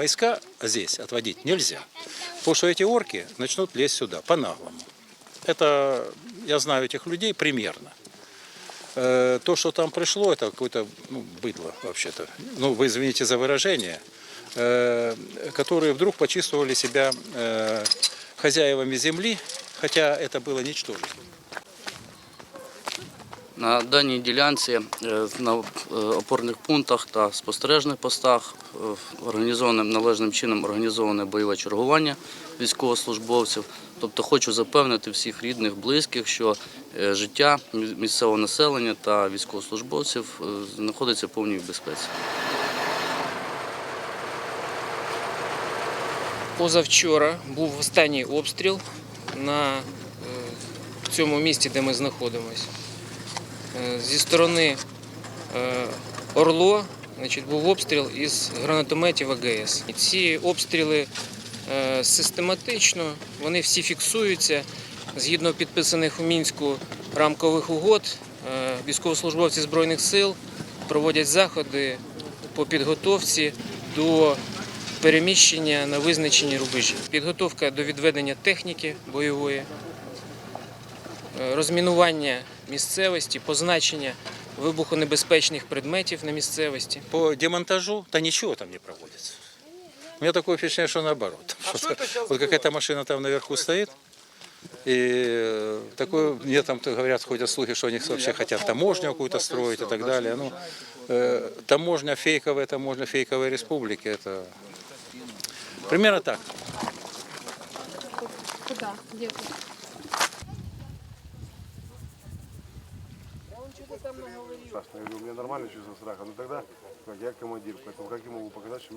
Войска здесь отводить нельзя. Потому что эти орки начнут лезть сюда по-наглому. Это, я знаю этих людей примерно. Э, То, что там пришло, это какое-то ну, быдло вообще-то. Ну, вы извините за выражение. э, Которые вдруг почувствовали себя э, хозяевами земли, хотя это было ничтожество. На даній ділянці е, на е, опорних пунктах та спостережних постах е, організоване належним чином організоване бойове чергування військовослужбовців. Тобто хочу запевнити всіх рідних, близьких, що життя місцевого населення та військовослужбовців знаходиться в повній безпеці. Позавчора був останній обстріл на цьому місті, де ми знаходимося. Е, Зі сторони е, Орло значить, був обстріл із гранатометів АГС. І ці обстріли е, систематично, вони всі фіксуються згідно підписаних у Мінську рамкових угод. Військовослужбовці Збройних сил проводять заходи по підготовці до переміщення на визначені рубежі. Підготовка до відведення техніки бойової, розмінування місцевості, позначення вибухонебезпечних предметів на місцевості. По демонтажу, да ничего там не проводится. У меня такое впечатление, что наоборот. вот какая-то машина там наверху стоит, и э, такое, мне там то говорят, ходят слухи, что они вообще хотят таможню какую-то строить и так далее. Ну, э, таможня фейковая, таможня фейковой республики, это примерно так. Куда? Где Саш, я говорю, у меня нормально чувство страха, но тогда как я командир, поэтому как я могу показать, что